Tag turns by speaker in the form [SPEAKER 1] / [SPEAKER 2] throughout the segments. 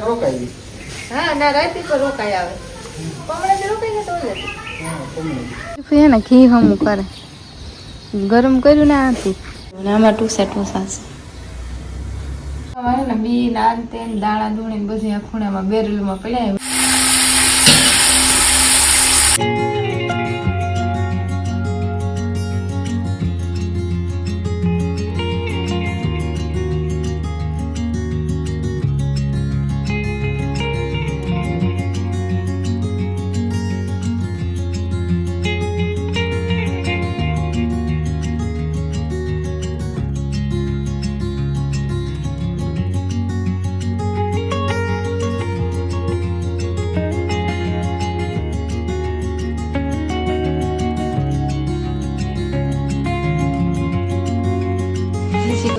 [SPEAKER 1] રોકાઈ
[SPEAKER 2] હા ના રાતે પર રોકાઈ આવે. કમળે જે રોકાઈ ગયા તો ઓલે
[SPEAKER 1] હા કમળી.
[SPEAKER 3] છે ને ઘી હમું કરે. ગરમ કર્યું ને આથી. ને આમાં ટૂસા ટૂસા છે.
[SPEAKER 2] અમારે ને બી નાન તેન દાણા દૂણી બધી આ ખૂણામાં બેરલમાં પડ્યા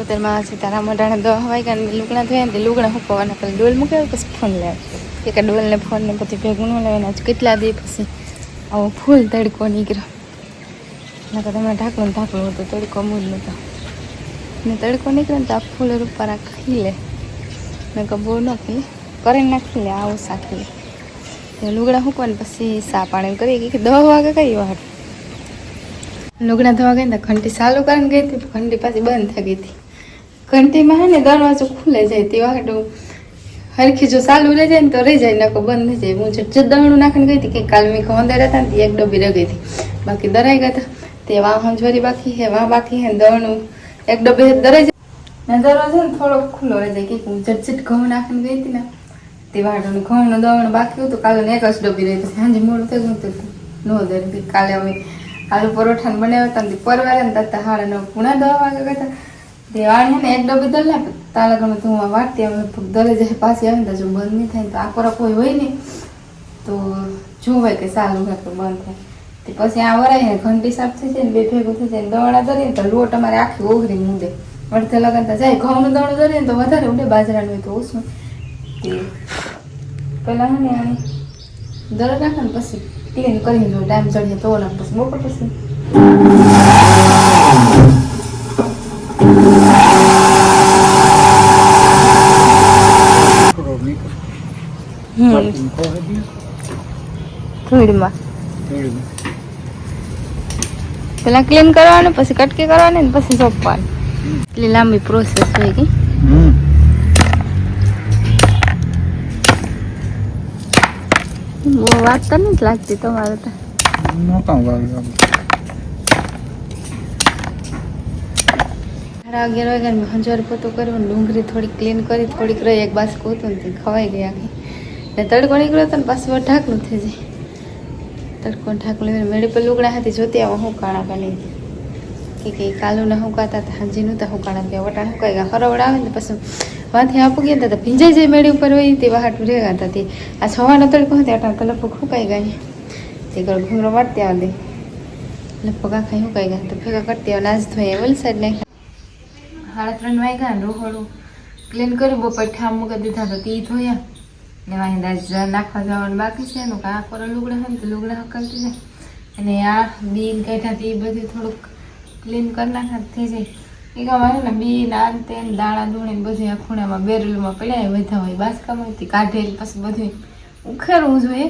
[SPEAKER 3] સિકોતેરમાં સીતારામ અઢાણે દવા હવાઈ ગયા ને લુગડા ધોયા ને તે લુગડા હુકવાના પેલા ડોલ મૂક્યા પછી ફોન લે એક ડોલ ને ફોન ને પછી ભેગું ન લેવાના આજે કેટલા દે પછી આવો ફૂલ તડકો નીકળ્યો. નકર તમે ઢાંકણું ને ઢાંકણું હતું, તડકો મૂળ નહોતો. ને તડકો નીકળે ને તો આ ફૂલ રૂપારા ખાઈ લે. નકર બહુ ન ખીલે. કરીને નાખી લે, આવું સાખી લે. લુગડા મૂકવાને પછી સા પાણી કરી કે દવા વાગે કઈ વાર. લુગડા ધોવા ગઈ ને ઘંટી ચાલુ કરીને ગઈ હતી ઘંટી પાછી બંધ થઈ ગઈ હતી. ઘંટીમાં હે ને દરવાજો ખુલે જાય તે વાગડું હરખી જો ચાલુ રહી જાય ને તો રહી જાય, નાખો બંધ થઈ જાય. હું જટ દરણું નાખીને ગઈ હતી કે કાલ મેં ઘઉં હતા ને એક ડબ્બી રગી હતી. બાકી દરાઈ ગયા હતા. તે વાહ હંજવારી બાકી હે, વાહ બાકી હે દરણું એક ડબ્બી દરાઈ જાય. દરવાજો ને થોડો ખુલ્લો રહી જાય. કે હું જટ જટ ઘઉં નાખીને ગઈ હતી ને, તે વાટોને ઘઉંનું દવણ બાકી હતું. કાલે એક જ ડબ્બી રહી પછી સાંજે મોડું થઈ ગયું હતું નો દર કાલે અમે આલુ પરોઠા ને બનાવ્યા હતા ને પરવારે ને તતા હાડા નવ પૂણા દવા વાગ્યા હતા. તે વાણી ને એક ડબ્બી દલ ને તાલા ગમે તું વાટતી અમે દરે જાય પાછી આવે તો બંધ નહીં થાય તો આકોરા કોઈ હોય ને તો જોવાય કે સારું હોય કે બંધ થાય. તે પછી આ વરાય ને ઘંટી સાફ થઈ જાય ને, બે ભેગું થઈ જાય ને દવાડા દરીએ તો લોટ અમારે આખી ઓગરી મૂંદે અડધે લગાડતા જાય, ઘઉંનું દવણું દરીએ ને તો વધારે ઉડે, બાજરાનું હોય તો ઓછું. તે પેલા હે ને દરદ નાખે ને પછી ક્લીન કરીને ટાઈમ ચડીએ તો પછી બપોર પછી
[SPEAKER 1] થોડો નીકળ
[SPEAKER 3] હમ
[SPEAKER 1] પાટીને ખોરે દી
[SPEAKER 3] ધૂળમાં. પેલા ક્લીન કરવાનું પછી કટકી કરવાની ને પછી સોંપવાનું. એટલી લાંબી પ્રોસેસ થઈ
[SPEAKER 1] ગઈ
[SPEAKER 3] બહુ વાત તો નથી લાગતી તમારે તો. સાડા અગિયાર વાગ્યા મેં હંજવાર પોતું કર્યું ડુંગળી થોડીક ક્લીન કરી થોડીક રહી એક બાસ કોતું ને ખવાઈ ગઈ આખી ને તડકો નીકળ્યો તો ને પાછું ઢાકલું થઈ જાય. તડકો ઢાકલું મેળે પર લુગડા હતી જોતી આવો હું કાણા બની કે કે કાલુના હુંકાતા હતા હાજીનું તો હુકાણા ગયા વટાણ હુંકાઈ ગયા ખરવડ આવે ને પછી વાંથી આપું ગયા હતા ભીંજાઈ જાય મેળી ઉપર હોય તે વાહાટું રહેવા હતા તે. આ છવાનો તડકો હતો અટાણ તો હુંકાઈ ગઈ ગયા તે ઘર ઘૂમરો વાટતી આવે લગભગ આખા હુકાઈ ગયા, તો ભેગા કરતી આવે નાજ ધોઈ વલસાડ નાખ્યા. સાડા ત્રણ વાગ્યા ને રોહડું ક્લીન કર્યું, બપોર ઠામ મૂકી દીધા તો તે ધોયા. વાંહી દાજ નાખવા જવાનું બાકી છે. એનું કાં કોરા લુગડા હોય તો લુગડા હકલતી જાય. અને આ બીન કાઢ્યા તે બધું થોડુંક ક્લીન કરી નાખા થઈ જાય. એ કામ ને બીન આ તેન તે દાણા દૂણી બધું આ ખૂણામાં, બેરલમાં પડ્યા બધા હોય બાસકામાંથી કાઢેલ પછી બધું ઉખેરવું જોઈએ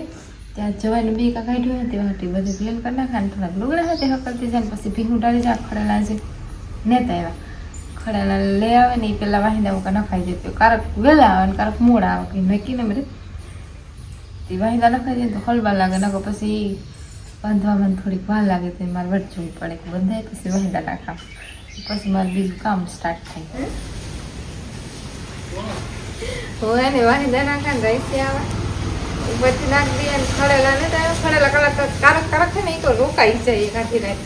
[SPEAKER 3] ત્યાં જવાનું બી કાઢ્યું હોય તે વાટી બધું ક્લીન કરી નાખા ને થોડાક લુગડા હતા હકલતી જાય પછી ભીંગું ડાળી જાય ખડેલા છે. નેતા એવા ખડાના લઈ આવે ને એ પેલા વાહિંદા ઉકા નખાઈ જાય તો કારક વહેલા આવે ને કારક મોડા આવે કે નક્કી ને બધે તે વાહિંદા નખાઈ જાય તો હલવા લાગે નકો પછી બાંધવામાં થોડીક વાર લાગે તો મારે વટવું પડે કે બંધાય પછી વાહિંદા નાખા પછી મારે બીજું કામ સ્ટાર્ટ થાય હોય ને વાહિંદા નાખા ને રહી આવે ઉપરથી નાખી દઈએ ને ખડેલા ને તો ખડેલા કલાક કારક કારક છે ને એ તો રોકાઈ જાય એનાથી રહે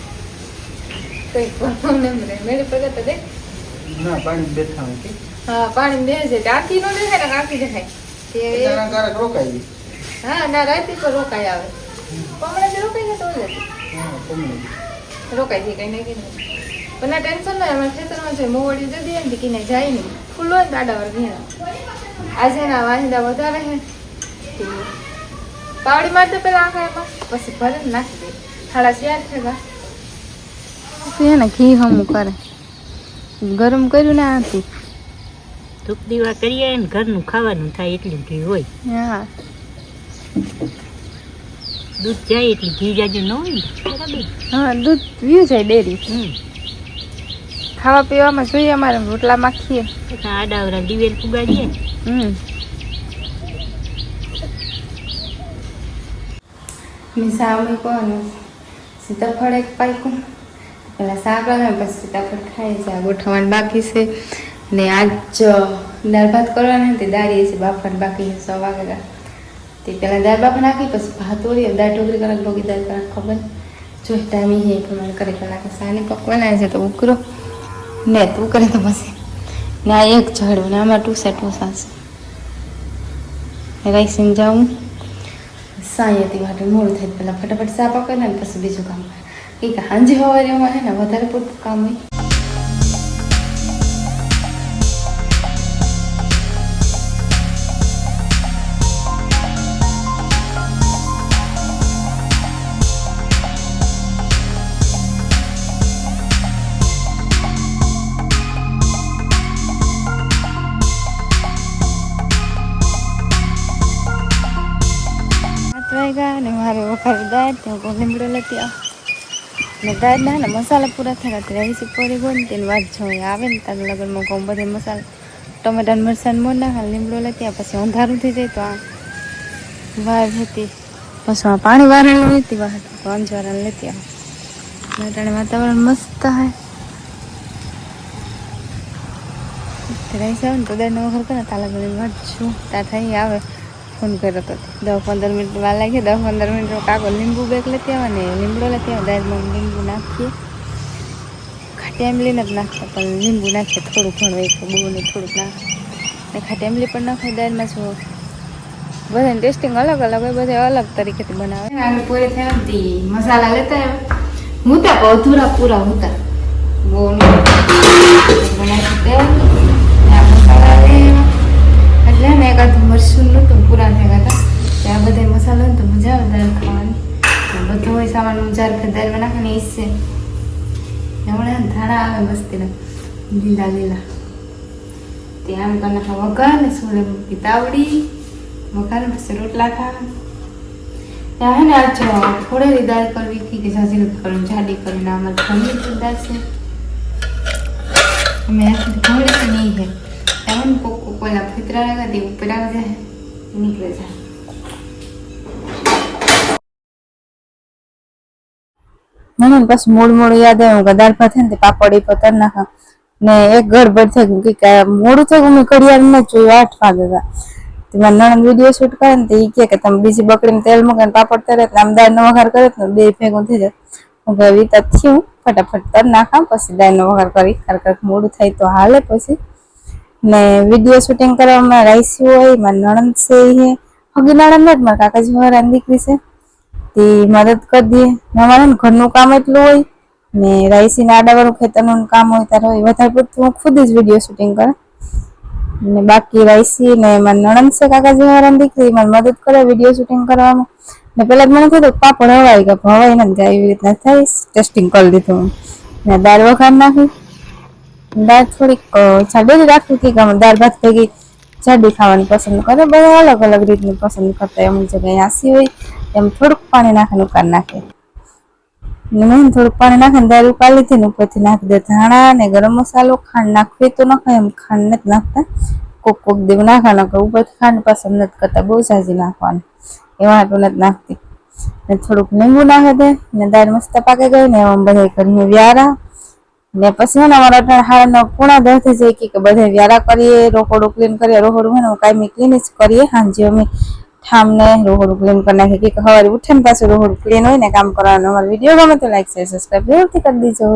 [SPEAKER 3] કંઈક પ્રોબ્લેમ રહે મેળી પગે તો દેખ
[SPEAKER 1] ના પાણી બેઠા હોય કે
[SPEAKER 3] હા પાણી બે છે. ટાંકી નો દેખાય ને કાંકી દેખાય. તે
[SPEAKER 1] કારક રોકાઈ ગઈ
[SPEAKER 3] હા ના રાતી પર રોકાઈ આવે. પમણે જે રોકાઈ ગયા તો જ
[SPEAKER 1] હા પમણે
[SPEAKER 3] રોકાઈ છે કઈ નાખી પણ ના ટેન્શન નહીં અમારે ખેતરમાં છે મોવડી જતી એમ કે જાય નહીં. ખુલ્લો ને દાડા વર ભીણા આજે ના વાંદા વધારે હે તે પાવડી મારતે પેલા આખા એમાં પછી ભરે ને નાખી દે. ખાડા શિયાર છે ને ઘી હમું કરે. ગરમ કર્યું ને આથી
[SPEAKER 4] ધૂપ દીવા કરીએ ને ઘરનું ખાવાનું થાય એટલું ઘી હોય.
[SPEAKER 3] હા.
[SPEAKER 4] દૂધ જાય એટલે ઘી જાજુ ન હોય
[SPEAKER 3] હા દૂધ વ્યુ જાય ડેરી.
[SPEAKER 4] હમ.
[SPEAKER 3] ખાવા પીવામાં જોઈએ અમારે રોટલા માખીએ.
[SPEAKER 4] આડાવરા દિવેલ પુગાડીએ.
[SPEAKER 3] હમ. મેં સા મૂક્યો સીતાફળ એક પાક્યું પેલા શાક આવે પછી સીતાફળ ખાય છે આ ગોઠવવાનું બાકી છે. ને આજ દાળ ભાત કરવાના તે દાળીએ છે બાફણ બાકી છે સો વાગેલા તે પહેલાં દાળ બાફા નાખી, પછી ભાત ઓળી દાળ ઢોકળી કરે લોકી દાળ કરે ખબર જો ટાઈમ હે પ્રમાણે કરે પહેલાં કે સાની પકવાના છે તો ઉકરો. ને તું કરે તો પછી. ને આ એક ઝાડવું ને આમાં ટૂસા ટૂસા છે. રાઈસીને જાઉં હતી માટે મોડું થાય, પહેલાં ફટાફટ સા પકડે ને પછી બીજું કામ કરે. કે સાંજે સવારે એમાં છે ને વધારે પડતું કામ હોય. વાગ્યા અને મારે વખારી દાળ, ત્યાં લીમડો લઈ આવ ને ગાયના ને મસાલા પૂરા થયા ત્યારે એસી પડી ગયો ને તેની વાત જોઈએ આવે ને તારે લગ્નમાં કહું બધે મસાલા. ટમેટા ને મરચાં મોર નાખા લીમડો લેતી આવ પછી અંધારું થઈ જાય તો આ વાર હતી. પછી આ પાણી વારણ હતી વાર તો અંજવાળા લેતી આ અટાણે વાતાવરણ મસ્ત હે. રાઈસ આવે ને તો દાળ વખત કરે તાલા ગળી છું ત્યાં થઈ આવે. ફોન કર્યો હતો દસ પંદર મિનિટ વાર લાગી દસ પંદર મિનિટ કાકો લીંબુ બેગ લેતી આવે ને લીમડો લેતી આવે દાળમાં લીંબુ નાખીએ. ખાટી આંબલી નથી નાખતા, પણ લીંબુ નાખીએ. થોડું ઘણું એક બહુ ને થોડુંક નાખે ને ખાટી આંબલી પણ નાખે દાળમાં જો. બધાને ટેસ્ટિંગ અલગ અલગ હોય બધા અલગ તરીકેથી બનાવે. મસાલા લેતા હું અધૂરા પૂરા હતા બહુ બનાવી મસાલા એટલે ને એકાદ મરસું નહોતું પૂરા થયા હતા. ત્યાં બધા મસાલો ને તો મજા આવે દાળ ખાવાની. બધો હોય સામાન જાર કે દાળમાં નાખે ને છે. હમણાં ધાણા આવે મસ્તીના લીલા લીલા. તે આમ કરી નાખા વઘાર ને સોલે મૂકી તાવડી, વઘાર પછી રોટલા ખા ત્યાં હે ને આજ થોડેલી દાળ કરવી હતી કે જાજી નથી કરવી, જાડી કરીને અમારે ઘણી દાળ છે. અમે ઘણી નહીં તો નહીં un poco con la લગા દે ઉપર આવી જાય નીકળે મને બસ મૂળ મૂળ યાદ આવ્યું કે દાળ ભાત ને પાપડી પતર નાખા. ને એક ગડબડ થઈ ગયું કે મોડું થઈ ગયું ઘડિયાળ ન જોયું, આઠ વાગે ગયા તે મારા નણંદ વીડિયો શૂટ કરે ને તો એ કે તમે બીજી બકરીમાં તેલ મૂકે પાપડ તરે એટલે આમ દાળનો વઘાર કરે ને બે ભેગું થઈ જાય. હું એવી રીતે થયું, ફટાફટ તર નાખા પછી દાળનો વઘાર કરી. ખરેખર મોડું થાય તો હાલે પછી. ને વીડિયો શૂટિંગ કરવામાં રાઈસી હોય, મારી નણંદ છે એ. હગી નણંદ નથી મારા કાકાજી વાળા દીકરી છે. તે મદદ કરી દે. ને ઘરનું કામ એટલું હોય, ને રાઈસી ને આડાવાળું ખેતરનું કામ હોય ત્યારે હોય. વધારે પડતું હું ખુદ જ વીડિયો શૂટિંગ કરે. ને બાકી રાઈસી ને મારી નણંદ છે, કાકાજી વાળા દીકરી મારી મદદ કરે વીડિયો શૂટિંગ કરવામાં. ને પેલા જ મને થયું કે પાપડ હવાઈ પણ હવાઈ નથી ગયા એવી રીતના થાય ટેસ્ટિંગ કરી દીધું. ને દાળ વઘાર નાખી. દાળ થોડીક જાડી રાખી હતી અમે દાળ ભાત ભેગી જાડી ખાવાની પસંદ કરે. બધા અલગ અલગ રીતનું પસંદ કરતા હોય. અમુક જગ્યાએ આસી હોય, એમ થોડુંક પાણી નાખીને ઉકાર નાખે. મેં થોડુંક પાણી નાખીને દાળ ઉકાળી લીધી ને ઉપરથી નાખી દે ધાણા ને ગરમ મસાલો. ખાંડ નાખવી તો નાખાય એમ ખાંડ નથી નાખતા. કોક કોક દેવ નાખવાના કે ઉપરથી ખાંડ પસંદ નથી કરતા. બહુ સાજી નાખવાની. એવા હાટું નથી નાખતી. ને થોડુંક લીંબુ નાખી દે ને દાળ મસ્ત પાકી ગઈ ને એમ બધા કરીને વ્યારા ને પછી એને અમારા હારાનો પૂણા દસ થઈ જાય કે બધે વ્યારા કરીએ રોકડું ક્લીન કરીએ રોકડું હોય ને કાંઈ ક્લીન જ કરીએ સાંજે અમે ઠામને રોકડું ક્લીન કરી નાખીએ. કે સવારે ઉઠે ને પાછું રોકડું ક્લીન હોય ને કામ કરવાનું. અમારો વીડિયો ગમે તો લાઈક શેર સબસ્ક્રાઈબ જરૂરથી કરી દીજો.